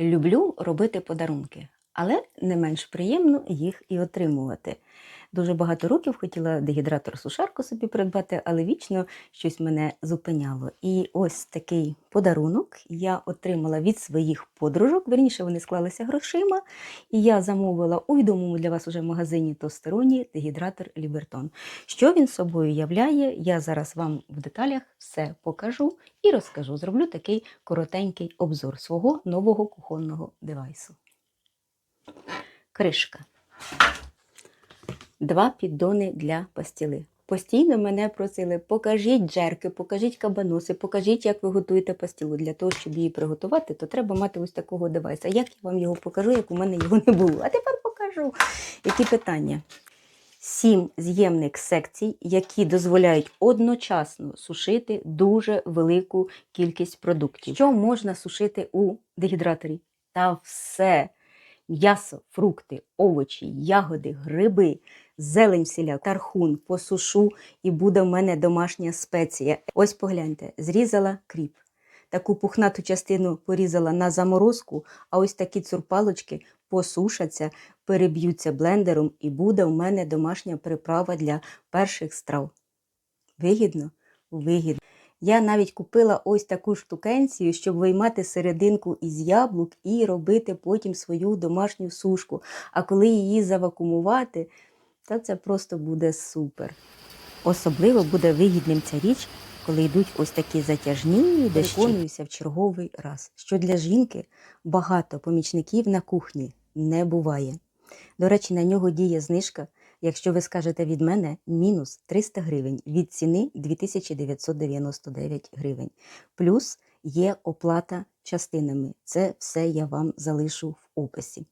Люблю робити подарунки, але не менш приємно їх і отримувати. Дуже багато років хотіла дегідратор-сушарку собі придбати, але вічно щось мене зупиняло. І ось такий подарунок я отримала від своїх подружок. Верніше вони склалися грошима, і я замовила у відомому для вас уже магазині Тостероні дегідратор Лібертон. Що він собою являє, я зараз вам в деталях все покажу і розкажу. Зроблю такий коротенький обзор свого нового кухонного девайсу. Кришка. Два піддони для пастіли. Постійно мене просили, покажіть джерки, покажіть кабаноси, покажіть, як ви готуєте пастілу. Для того, щоб її приготувати, то треба мати ось такого девайса. Як я вам його покажу, як у мене його не було? А тепер покажу. Які питання? Сім з'ємних секцій, які дозволяють одночасно сушити дуже велику кількість продуктів. Що можна сушити у дегідраторі? Та все. М'ясо, фрукти, овочі, ягоди, гриби, зелень всіляк, тархун, посушу, і буде в мене домашня спеція. Ось погляньте, зрізала кріп. Таку пухнату частину порізала на заморозку, а ось такі цурпалочки посушаться, переб'ються блендером, і буде у мене домашня приправа для перших страв. Вигідно? Вигідно. Я навіть купила ось таку штукенцію, щоб виймати серединку із яблук і робити потім свою домашню сушку. А коли її завакумувати, то це просто буде супер. Особливо буде вигідним ця річ, коли йдуть ось такі затяжні дощі. Переконуюся в черговий раз, що для жінки багато помічників на кухні не буває. До речі, на нього діє знижка. Якщо ви скажете від мене мінус 300 гривень від ціни 2999 гривень. Плюс є оплата частинами. Це все я вам залишу в описі.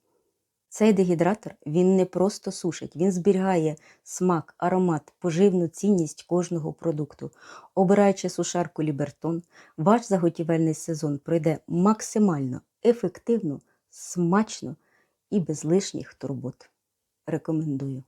Цей дегідратор він не просто сушить, він зберігає смак, аромат, поживну цінність кожного продукту. Обираючи сушарку Лібертон, ваш заготівельний сезон пройде максимально ефективно, смачно і без лишніх турбот. Рекомендую.